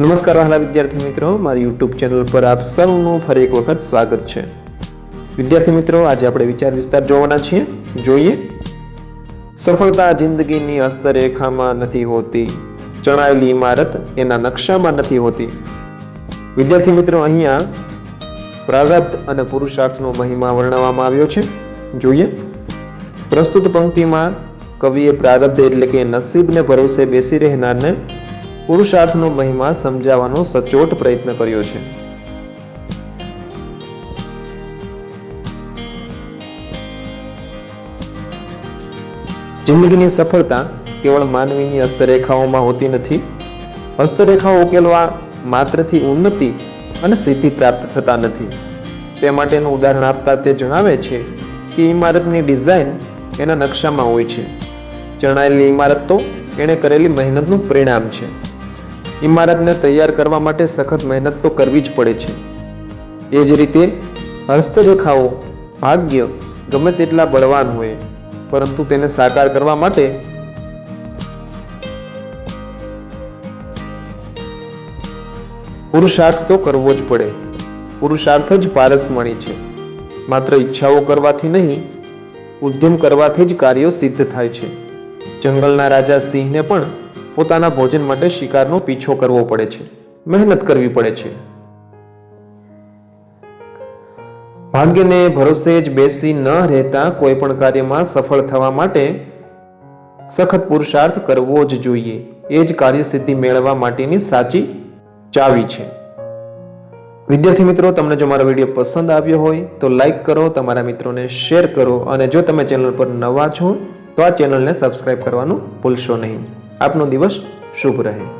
નમસ્કાર વહાલા વિદ્યાર્થી મિત્રો, મારી યુટ્યુબ ચેનલ પર આપ સૌનું ફરી એક વખત સ્વાગત છે. વિદ્યાર્થી મિત્રો, આજે આપણે વિચાર વિસ્તાર જોવાના છીએ. જોઈએ. સફળતા જિંદગીની હસ્તરેખામાં નથી હોતી. ચણાયેલી ઇમારત એના નકશામાં નથી હોતી. વિદ્યાર્થી મિત્રો, અહીંયા પ્રારબ્ધ અને પુરુષાર્થનો મહિમા વર્ણવવામાં આવ્યો છે. જોઈએ. પ્રસ્તુત પંક્તિમાં કવિએ પ્રારબ્ધ એટલે કે નસીબને ભરોસે બેસી રહેનારને પુરુષાર્થનો મહિમા સમજાવવાનો સચોટ પ્રયત્ન કર્યો છે. જિંદગીની સફળતા કેવળ માનવીની હસ્તરેખાઓમાં હોતી નથી. હસ્તરેખાઓ ઉકેલવા માત્રથી ઉન્નતિ અને સિદ્ધિ પ્રાપ્ત થતા નથી. તે માટેનું ઉદાહરણ આપતા તે જણાવે છે કે ઇમારતની ડિઝાઇન એના નકશામાં હોય છે. જણાયેલી ઇમારત તો એણે કરેલી મહેનતનું પરિણામ છે. ઇમારતને તૈયાર કરવા માટે સખત મહેનત તો કરવી જ પડે છે. એ જ રીતે હસ્તરેખાઓ ભાગ્ય ગમે તેટલા બળવાન હોય, પરંતુ તેને સાકાર કરવા માટે પુરુષાર્થ તો કરવો જ પડે. પુરુષાર્થ જ પારસમણી છે. માત્ર ઈચ્છાઓ કરવાથી નહીં, ઉદ્યમ કરવાથી જ કાર્યો સિદ્ધ થાય છે. જંગલના રાજા સિંહને પણ પોતાના ભોજન માટે શિકારનો પીછો કરવો પડે છે. મહેનત કરવી પડે છે. ભાગ્યને ભરોસે જ બેસી ન રહેતા કોઈ પણ કાર્યમાં સફળ થવા માટે સખત પુરુષાર્થ કરવો જ જોઈએ. એ જ કાર્યસિદ્ધિ મેળવવા માટેની સાચી ચાવી છે. વિદ્યાર્થી મિત્રો, તમને જો મારો વીડિયો પસંદ આવ્યો હોય, તો લાઈક કરો, તમારા મિત્રોને શેર કરો અને જો તમે ચેનલ પર નવા છો, તો આ ચેનલને સબસ્ક્રાઈબ કરવાનું ભૂલશો નહીં. આપનો દિવસ શુભ રહે.